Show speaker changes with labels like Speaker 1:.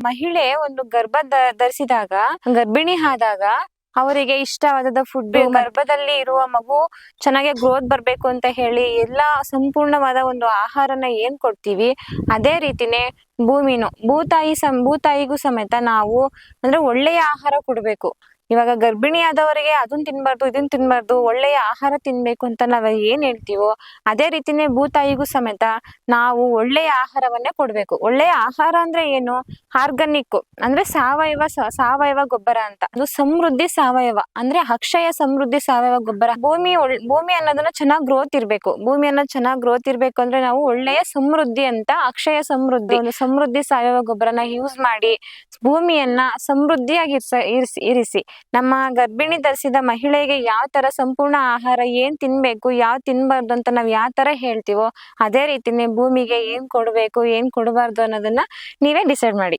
Speaker 1: ಮಹಿಳೆ ಒಂದು ಗರ್ಭ ಧರಿಸಿದಾಗ ಗರ್ಭಿಣಿ ಆದಾಗ ಅವರಿಗೆ ಇಷ್ಟವಾದ ಫುಡ್ ಗರ್ಭದಲ್ಲಿ ಇರುವ ಮಗು ಚೆನ್ನಾಗಿ ಗ್ರೋತ್ ಬರ್ಬೇಕು ಅಂತ ಹೇಳಿ ಎಲ್ಲಾ ಸಂಪೂರ್ಣವಾದ ಒಂದು ಆಹಾರನ ಏನ್ ಕೊಡ್ತೀವಿ? ಅದೇ ರೀತಿನೇ ಭೂಮಿನು ಭೂತಾಯಿ ಸಂ ಭೂತಾಯಿಗೂ ಸಮೇತ ನಾವು ಅಂದ್ರೆ ಒಳ್ಳೆಯ ಆಹಾರ ಕೊಡ್ಬೇಕು. ಇವಾಗ ಗರ್ಭಿಣಿ ಆದವರಿಗೆ ಅದನ್ನ ತಿನ್ಬಾರ್ದು ಇದನ್ನ ತಿನ್ಬಾರ್ದು ಒಳ್ಳೆಯ ಆಹಾರ ತಿನ್ಬೇಕು ಅಂತ ನಾವ್ ಏನ್ ಹೇಳ್ತೀವೋ ಅದೇ ರೀತಿನೇ ಭೂತಾಯಿಗೂ ಸಮೇತ ನಾವು ಒಳ್ಳೆಯ ಆಹಾರವನ್ನೇ ಕೊಡ್ಬೇಕು. ಒಳ್ಳೆಯ ಆಹಾರ ಅಂದ್ರೆ ಏನು? ಆರ್ಗಾನಿಕ್ ಅಂದ್ರೆ ಸಾವಯವ ಸಾವಯವ ಗೊಬ್ಬರ ಅಂತ. ಅದು ಸಮೃದ್ಧಿ ಸಾವಯವ ಅಂದ್ರೆ ಅಕ್ಷಯ ಸಮೃದ್ಧಿ ಸಾವಯವ ಗೊಬ್ಬರ. ಭೂಮಿ ಭೂಮಿ ಅನ್ನೋದನ್ನ ಚೆನ್ನಾಗ್ ಗ್ರೋತ್ ಇರ್ಬೇಕು. ಭೂಮಿ ಅನ್ನೋದು ಚೆನ್ನಾಗ್ ಗ್ರೋತ್ ಇರ್ಬೇಕು ಅಂದ್ರೆ ನಾವು ಒಳ್ಳೆಯ ಸಮೃದ್ಧಿ ಅಂತ ಅಕ್ಷಯ ಸಮೃದ್ಧಿ ಒಂದು ಸಮೃದ್ಧಿ ಸಾವಯವ ಗೊಬ್ಬರನ ಯೂಸ್ ಮಾಡಿ ಭೂಮಿಯನ್ನ ಸಮೃದ್ಧಿಯಾಗಿ ಇರಿಸಿ. ನಮ್ಮ ಗರ್ಭಿಣಿ ಧರಿಸಿದ ಮಹಿಳೆಗೆ ಯಾವ ತರ ಸಂಪೂರ್ಣ ಆಹಾರ, ಏನ್ ತಿನ್ಬೇಕು, ಯಾವ ತಿನ್ಬಾರ್ದು ಅಂತ ನಾವ್ ಯಾವ ತರ ಹೇಳ್ತೀವೋ, ಅದೇ ರೀತಿನೇ ಭೂಮಿಗೆ ಏನ್ ಕೊಡ್ಬೇಕು, ಏನ್ ಕೊಡಬಾರ್ದು ಅನ್ನೋದನ್ನ ನೀವೇ ಡಿಸೈಡ್ ಮಾಡಿ.